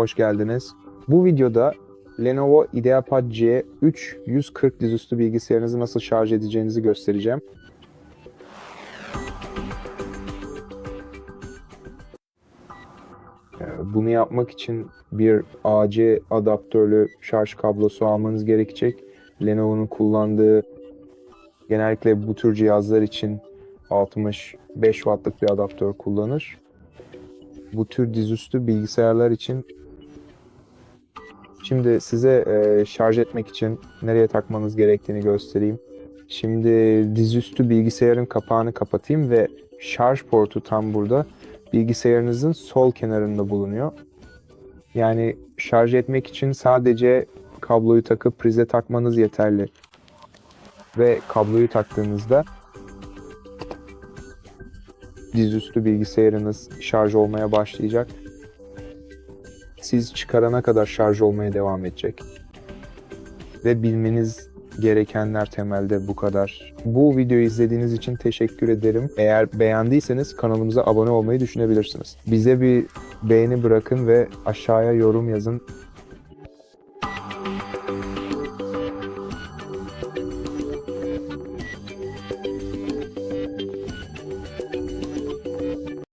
hoş geldiniz. Bu videoda Lenovo IdeaPad C3 140 dizüstü bilgisayarınızı nasıl şarj edeceğinizi göstereceğim. Ee, Bunu yapmak için bir AC adaptörlü şarj kablosu almanız gerekecek. Lenovo'nun kullandığı genellikle bu tür cihazlar için 65 wattlık bir adaptör kullanır. Bu tür dizüstü bilgisayarlar için Şimdi size e, şarj etmek için nereye takmanız gerektiğini göstereyim. Şimdi dizüstü bilgisayarın kapağını kapatayım ve şarj portu tam burada bilgisayarınızın sol kenarında bulunuyor. Yani şarj etmek için sadece kabloyu takıp prize takmanız yeterli. Ve kabloyu taktığınızda dizüstü bilgisayarınız şarj olmaya başlayacak. Siz çıkarana kadar şarj olmaya devam edecek. Ve bilmeniz gerekenler temelde bu kadar. Bu videoyu izlediğiniz için teşekkür ederim. Eğer beğendiyseniz kanalımıza abone olmayı düşünebilirsiniz. Bize bir beğeni bırakın ve aşağıya yorum yazın.